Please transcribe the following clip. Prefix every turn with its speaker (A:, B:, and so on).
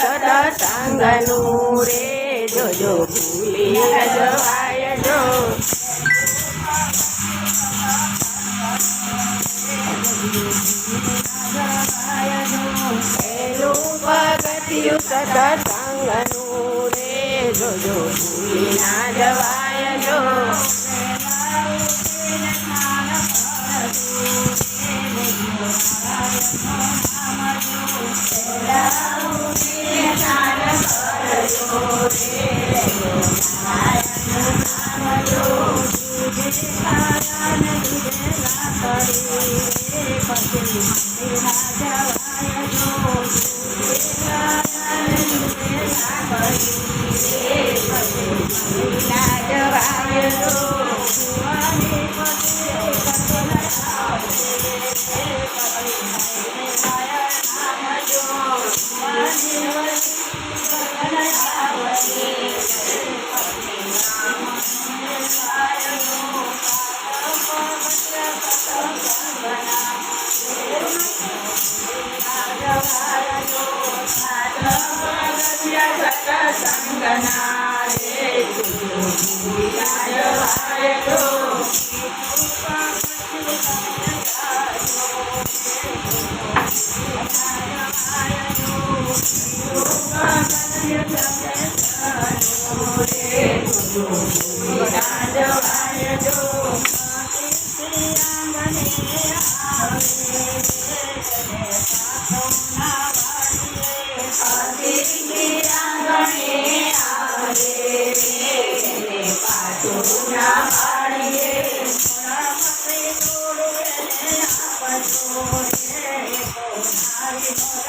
A: સત્સંગના રે વિના જવાય જો
B: પગથિયું સત્સંગનું રે જોજો જોજો ભૂલી ના જવાય જો ના સંગના રે